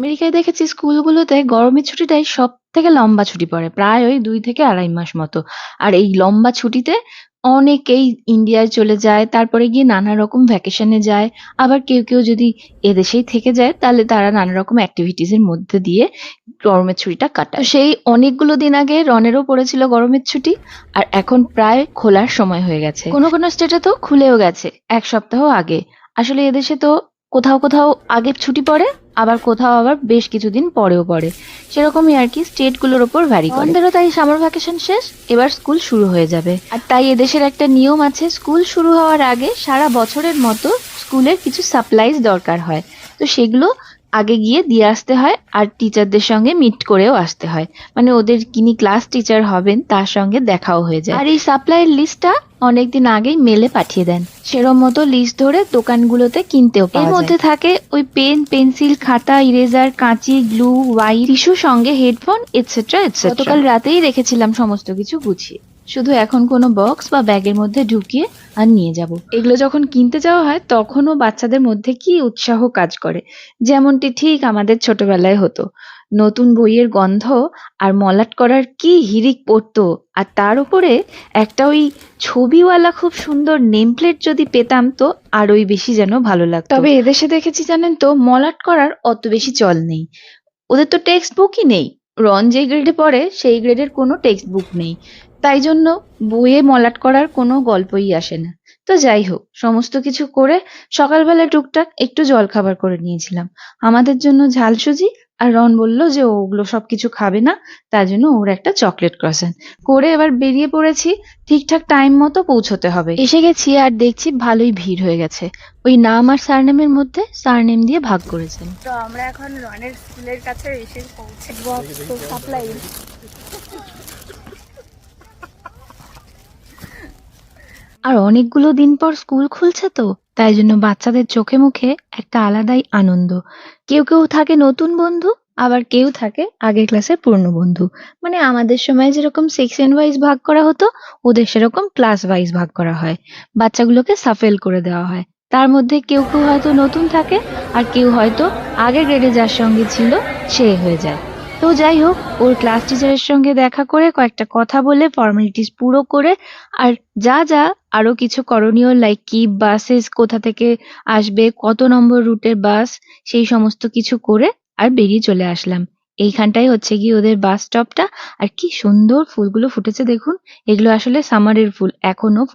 আমেরিকায় দেখেছি স্কুলগুলোতে গরমের ছুটিটাই সব থেকে লম্বা ছুটি পড়ে, প্রায় ওই দুই থেকে আড়াই মাস মতো। আর এই লম্বা ছুটিতে অনেকেই ইন্ডিয়ায় চলে যায়, তারপরে গিয়ে নানা রকম ভ্যাকেশনে যায়। আবার কেউ কেউ যদি এদেশেই থেকে যায়, তাহলে তারা নানা রকম অ্যাক্টিভিটিস এর মধ্যে দিয়ে গরমের ছুটিটা কাটায়। সেই অনেকগুলো দিন আগে রনেরও পড়েছিল গরমের ছুটি, আর এখন প্রায় খোলার সময় হয়ে গেছে। কোনো কোনো স্টেটে তো খুলেও গেছে, এক সপ্তাহ আগে। আসলে এদেশে তো কোথাও কোথাও আগে ছুটি পড়ে আবার কোথাও আবার বেশ কিছুদিন পরেও পড়ে। সেরকমই আর কি স্টেটগুলোর ওপর ভ্যারি করে। আমাদেরও তাই সামার ভ্যাকেশন শেষ এবার স্কুল শুরু হয়ে যাবে। আর তাই এদেশের একটা নিয়ম আছে স্কুল শুরু হওয়ার আগে সারা বছরের মতো স্কুলের কিছু সাপ্লাইজ দরকার হয়। তো সেগুলো আগে গিয়ে দিয়ে আসতে হয় আর টিচারদের সঙ্গে মিট করেও আসতে হয়। মানে ওদের কিনি ক্লাস টিচার হবেন তার সঙ্গে দেখাও হয়ে যায়। আর এই সাপ্লাইয়ের লিস্টটা অনেকদিন আগেই মেলে পাঠিয়ে দেন। সেরম মতো লিস্ট ধরে দোকানগুলোতে কিনতেও এর মধ্যে থাকে ওই পেন পেন্সিল খাতা ইরেজার কাঁচি গ্লু ওয়াই টিস্যু সঙ্গে headphone et cetera et cetera গতকাল রাতেই রেখেছিলাম সমস্ত কিছু গুছিয়ে। শুধু এখন কোনো বক্স বা ব্যাগের মধ্যে ঢুকিয়ে আর নিয়ে যাব। এগুলো যখন কিনতে যাওয়া হয়, তখনও বাচ্চাদের মধ্যে কি উৎসাহ কাজ করে? যেমনটি ঠিক আমাদের ছোটবেলায় হতো। নতুন বইয়ের গন্ধ আর মলাট করার কি হিরিক পড়তো, আর তার উপরে একটা ওই ছবিওয়ালা খুব সুন্দর নেম প্লেট যদি পেতাম তো আরোই বেশি যেন ভালো লাগতো। তবে এদেশে দেখেছি জানেন তো, মলাট করার অত বেশি চল নেই। ওদের তো টেক্সট বুকই নেই। রন যে গ্রেডে পড়ে, সেই গ্রেডের কোনো টেক্সট বুক নেই। তাই জন্য বইয়ে মলাট করার কোনো গল্পই আসে না। তো যাই হোক, সমস্ত কিছু করে সকালবেলা টুকটাক একটু জলখাবার করে নিয়েছিলাম। আমাদের জন্য ঝাল সুজি আর রন বলল যে ওগুলো সবকিছু খাবে না, তার জন্য ওর একটা চকলেট ক্রসেন। করে এবার বেরিয়ে পড়েছি, ঠিকঠাক টাইম মতো পৌঁছতে হবে। এসে গেছি আর দেখছি ভালোই ভিড় হয়ে গেছে। ওই নাম আর সারনেমের মধ্যে সারনেম দিয়ে ভাগ করেছেন। তো আমরা এখন রনের স্কুলের কাছে এসে পৌঁছে সাপ্লাই আর অনেকগুলো দিন পর স্কুল খুলছে তো, তাই জন্য বাচ্চাদের চোখে মুখে একটা আলাদাই আনন্দ। কেউ কেউ থাকে নতুন বন্ধু, আবার কেউ থাকে আগের ক্লাসের পুরনো বন্ধু। মানে আমাদের সময় যেরকম সেকশন ওয়াইজ ভাগ করা হতো, ওদের সেরকম ক্লাস ওয়াইজ ভাগ করা হয়। বাচ্চাগুলোকে সাফেল করে দেওয়া হয়। তার মধ্যে কেউ কেউ হয়তো নতুন থাকে, আর কেউ হয়তো আগের গ্রেডে যার সঙ্গে ছিল, সে হয়ে যায়। তো যাই হোক, ওর ক্লাস টিচারের সঙ্গে দেখা করে কয়েকটা কথা বলে ফর্মালিটিস পুরো করে, আর যা যা আরও কিছু করণীয় লাইক কি বাসেস কোথা থেকে আসবে, কত নম্বর রুটের বাস সেই সমস্ত কিছু করে আর বেরিয়ে চলে আসলাম। এইখানটাই হচ্ছে গিয়ে ওদের বাস স্টপটা আর কি সুন্দর ফুলগুলো ফুটেছে দেখুন, এগুলো আসলে সামারের ফুল, এখনও